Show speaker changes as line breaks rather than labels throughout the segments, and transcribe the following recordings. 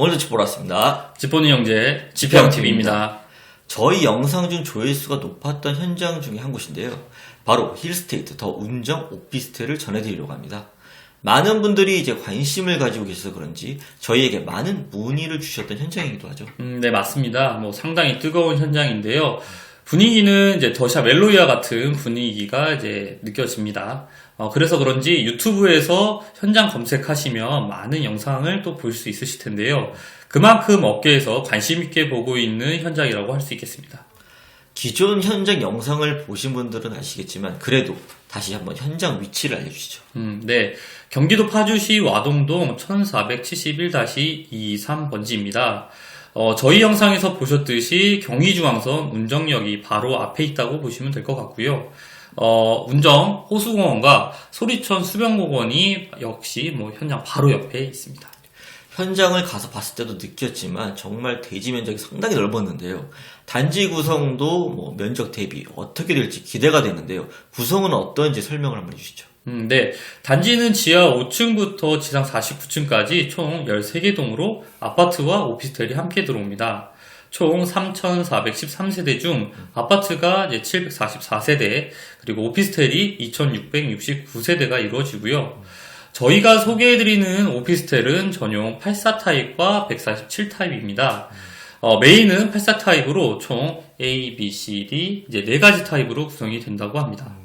오늘도 짚보러 왔습니다.
지포는 형제 지평TV입니다.
저희 영상 중 조회수가 높았던 현장 중에 한 곳인데요. 바로 힐스테이트 더 운정 오피스텔을 전해드리려고 합니다. 많은 분들이 이제 관심을 가지고 계셔서 그런지 저희에게 많은 문의를 주셨던 현장이기도 하죠.
음, 네, 맞습니다. 뭐 상당히 뜨거운 현장인데요. 분위기는 이제 더샤 멜로이와 같은 분위기가 이제 느껴집니다. 어, 그래서 그런지 유튜브에서 현장 검색하시면 많은 영상을 또 볼 수 있으실 텐데요. 그만큼 업계에서 관심 있게 보고 있는 현장이라고 할 수 있겠습니다.
기존 현장 영상을 보신 분들은 아시겠지만 그래도 다시 한번 현장 위치를 알려주시죠.
음, 네. 경기도 파주시 와동동 1471-23번지입니다. 어, 저희 영상에서 보셨듯이 경의중앙선 운정역이 바로 앞에 있다고 보시면 될 것 같고요. 어, 운정 호수공원과 소리천 수변공원이 역시 뭐 현장 바로 옆에 있습니다.
현장을 가서 봤을 때도 느꼈지만 정말 대지 면적이 상당히 넓었는데요. 단지 구성도 뭐 면적 대비 어떻게 될지 기대가 되는데요. 구성은 어떤지 설명을 한번 해주시죠.
음, 네. 단지는 지하 5층부터 지상 49층까지 총 13개 동으로 아파트와 오피스텔이 함께 들어옵니다. 총 3,413세대 중 아파트가 이제 744세대, 그리고 오피스텔이 2,669세대가 이루어지고요. 저희가 소개해드리는 오피스텔은 전용 84 타입과 147 타입입니다. 어, 메인은 84 타입으로 총 A, B, C, D 이제 네 가지 타입으로 구성이 된다고 합니다.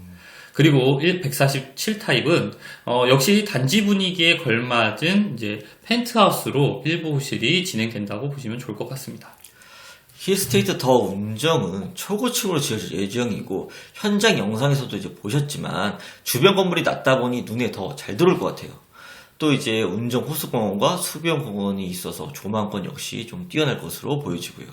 그리고 147 타입은 어, 역시 단지 분위기에 걸맞은 이제 펜트하우스로 일부 호실이 진행된다고 보시면 좋을 것 같습니다.
힐스테이트 더 운정은 초고층으로 지어질 예정이고 현장 영상에서도 이제 보셨지만 주변 건물이 낮다 보니 눈에 더 잘 들어올 것 같아요. 또 이제 운정 호수공원과 수변공원이 있어서 조망권 역시 좀 뛰어날 것으로 보여지고요.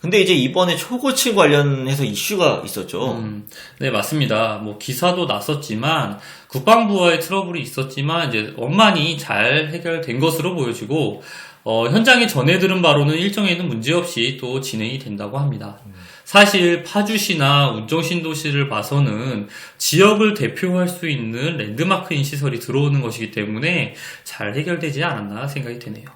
근데 이제 이번에 초고층 관련해서 이슈가 있었죠.
음, 네, 맞습니다. 뭐, 기사도 났었지만, 국방부와의 트러블이 있었지만, 이제 원만히 잘 해결된 것으로 보여지고, 어, 현장에 전해 들은 바로는 일정에는 문제없이 또 진행이 된다고 합니다. 사실 파주시나 운정신도시를 봐서는 지역을 대표할 수 있는 랜드마크인 시설이 들어오는 것이기 때문에 잘 해결되지 않았나 생각이 되네요.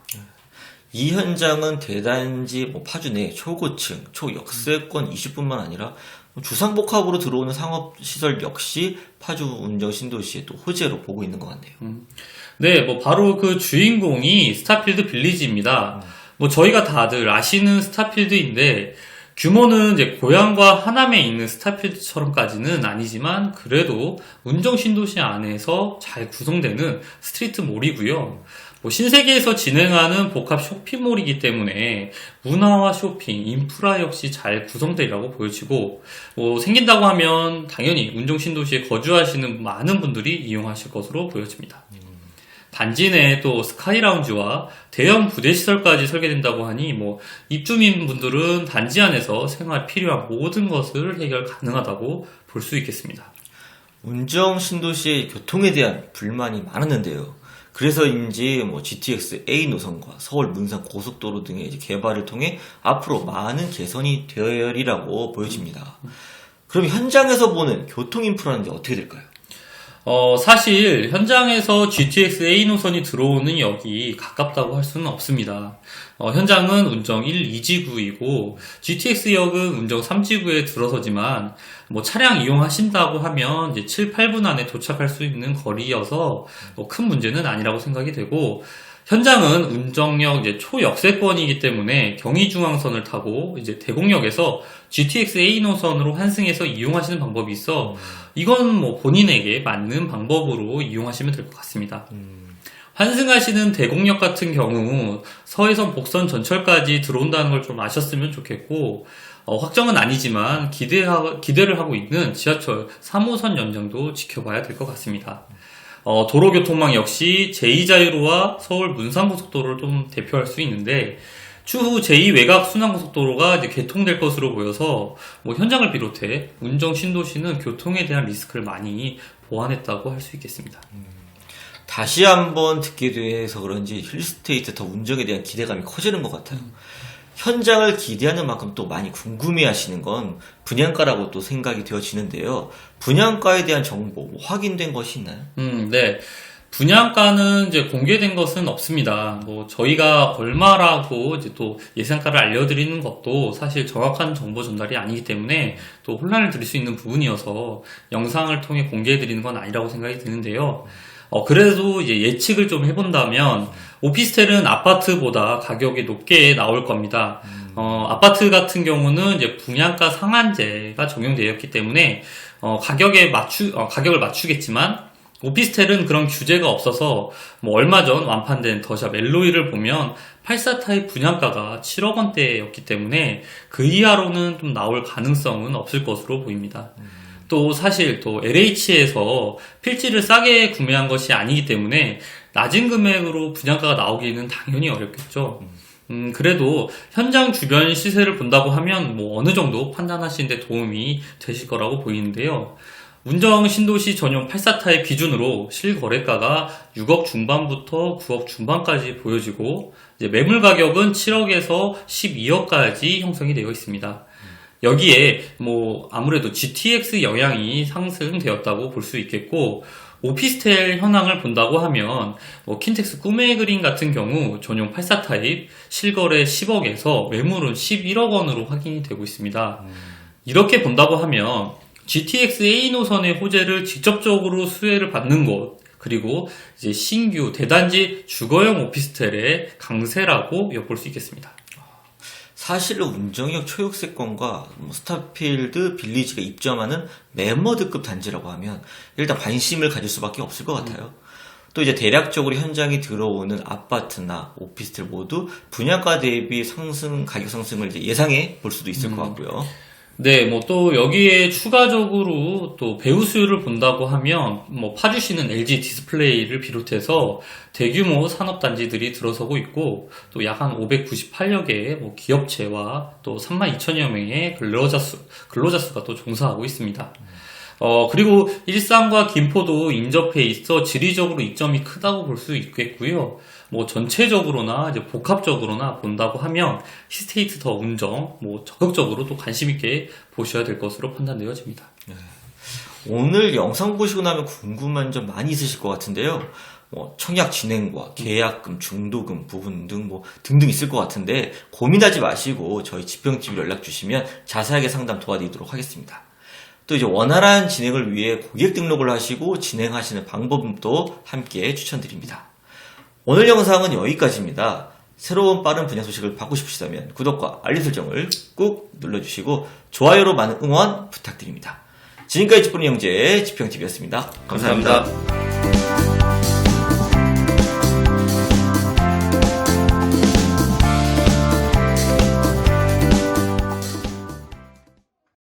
이 현장은 대단지 뭐 파주 내 초고층, 초역세권 20뿐만 아니라 주상복합으로 들어오는 상업시설 역시 파주 운정 신도시의 또 호재로 보고 있는 것 같네요.
네, 뭐 바로 그 주인공이 스타필드 빌리지입니다. 뭐 저희가 다들 아시는 스타필드인데 규모는 이제 고향과 하남에 있는 스타필드처럼까지는 아니지만 그래도 운정 신도시 안에서 잘 구성되는 스트리트 몰이고요. 뭐 신세계에서 진행하는 복합 쇼핑몰이기 때문에 문화와 쇼핑, 인프라 역시 잘 구성되리라고 보여지고 뭐 생긴다고 하면 당연히 운정 신도시에 거주하시는 많은 분들이 이용하실 것으로 보여집니다. 단지 내에 또 스카이 라운지와 대형 부대 시설까지 설계된다고 하니 뭐 입주민 분들은 단지 안에서 생활 필요한 모든 것을 해결 가능하다고 볼 수 있겠습니다.
운정 신도시의 교통에 대한 불만이 많았는데요. 그래서인지 뭐 GTX A 노선과 서울 문산 고속도로 등의 개발을 통해 앞으로 많은 개선이 되리라고 보여집니다. 그럼 현장에서 보는 교통 인프라는 이제 어떻게 될까요?
어, 사실 현장에서 GTX A 노선이 들어오는 역이 가깝다고 할 수는 없습니다. 어, 현장은 운정 1, 2지구이고 GTX 역은 운정 3지구에 들어서지만 뭐 차량 이용하신다고 하면 이제 7, 8분 안에 도착할 수 있는 거리여서 뭐 큰 문제는 아니라고 생각이 되고 현장은 운정역 이제 초역세권이기 때문에 경의중앙선을 타고 이제 대곡역에서 GTX A 노선으로 환승해서 이용하시는 방법이 있어 이건 뭐 본인에게 맞는 방법으로 이용하시면 될 것 같습니다. 환승하시는 대곡역 같은 경우 서해선 복선 전철까지 들어온다는 걸 좀 아셨으면 좋겠고 어, 확정은 아니지만 기대하, 기대를 하고 있는 지하철 3호선 연장도 지켜봐야 될 것 같습니다. 어, 도로교통망 역시 제2자유로와 서울 문산고속도로를 좀 대표할 수 있는데 추후 제2 외곽 순환고속도로가 이제 개통될 것으로 보여서 뭐 현장을 비롯해 운정 신도시는 교통에 대한 리스크를 많이 보완했다고 할 수 있겠습니다.
다시 한번 듣게 돼서 그런지 힐스테이트 더 운정에 대한 기대감이 커지는 것 같아요. 현장을 기대하는 만큼 또 많이 궁금해 하시는 건 분양가라고 또 생각이 되어지는데요. 분양가에 대한 정보 뭐 확인된 것이 있나요?
음, 네. 분양가는 이제 공개된 것은 없습니다. 뭐 저희가 얼마라고 이제 또 예상가를 알려드리는 것도 사실 정확한 정보 전달이 아니기 때문에 또 혼란을 드릴 수 있는 부분이어서 영상을 통해 공개해드리는 건 아니라고 생각이 드는데요. 어, 그래도 이제 예측을 좀 해본다면 오피스텔은 아파트보다 가격이 높게 나올 겁니다. 어, 아파트 같은 경우는 이제 분양가 상한제가 적용되었기 때문에 어, 가격에 맞추 어, 가격을 맞추겠지만 오피스텔은 그런 규제가 없어서 뭐 얼마 전 완판된 더샵 엘로이를 보면 84 타입 분양가가 7억 원대였기 때문에 그 이하로는 좀 나올 가능성은 없을 것으로 보입니다. 또 사실 또 LH에서 필지를 싸게 구매한 것이 아니기 때문에 낮은 금액으로 분양가가 나오기는 당연히 어렵겠죠. 음, 그래도 현장 주변 시세를 본다고 하면 뭐 어느 정도 판단하시는데 도움이 되실 거라고 보이는데요. 운정 신도시 전용 84타입 기준으로 실거래가가 6억 중반부터 9억 중반까지 보여지고 매물 가격은 7억에서 12억까지 형성이 되어 있습니다. 여기에 뭐 아무래도 GTX 영향이 상승되었다고 볼 수 있겠고 오피스텔 현황을 본다고 하면 뭐 킨텍스 꿈의 그림 같은 경우 전용 84 타입 실거래 10억에서 매물은 11억 원으로 확인이 되고 있습니다. 이렇게 본다고 하면 GTX A 노선의 호재를 직접적으로 수혜를 받는 곳 그리고 이제 신규 대단지 주거용 오피스텔의 강세라고 엿볼 수 있겠습니다.
사실은 운정역 초역세권과 뭐 스타필드 빌리지가 입점하는 멤버드급 단지라고 하면 일단 관심을 가질 수밖에 없을 것 같아요. 또 이제 대략적으로 현장에 들어오는 아파트나 오피스텔 모두 분양가 대비 상승 가격 상승을 이제 예상해 볼 수도 있을 것 같고요.
네, 뭐 또 여기에 추가적으로 또 배우 수요를 본다고 하면 뭐 파주시는 LG 디스플레이를 비롯해서 대규모 산업단지들이 들어서고 있고 또 약 한 598여 개의 뭐 기업체와 또 3만 2천여 명의 근로자 수, 근로자 수가 또 종사하고 있습니다. 어, 그리고 일산과 김포도 인접해 있어 지리적으로 이점이 크다고 볼 수 있겠고요. 뭐 전체적으로나 이제 복합적으로나 본다고 하면 시스테이트 더 운정 뭐 적극적으로 또 관심 있게 보셔야 될 것으로 판단되어집니다.
오늘 영상 보시고 나면 궁금한 점 많이 있으실 것 같은데요. 뭐 청약 진행과 계약금, 중도금 부분 등 뭐 등등 있을 것 같은데 고민하지 마시고 저희 지평TV 연락 주시면 자세하게 상담 도와드리도록 하겠습니다. 또 이제 원활한 진행을 위해 고객 등록을 하시고 진행하시는 방법도 함께 추천드립니다. 오늘 영상은 여기까지입니다. 새로운 빠른 분야 소식을 받고 싶으시다면 구독과 알림 설정을 꾹 눌러주시고 좋아요로 많은 응원 부탁드립니다. 지금까지 지푸는 형제 지평TV였습니다 감사합니다.
감사합니다.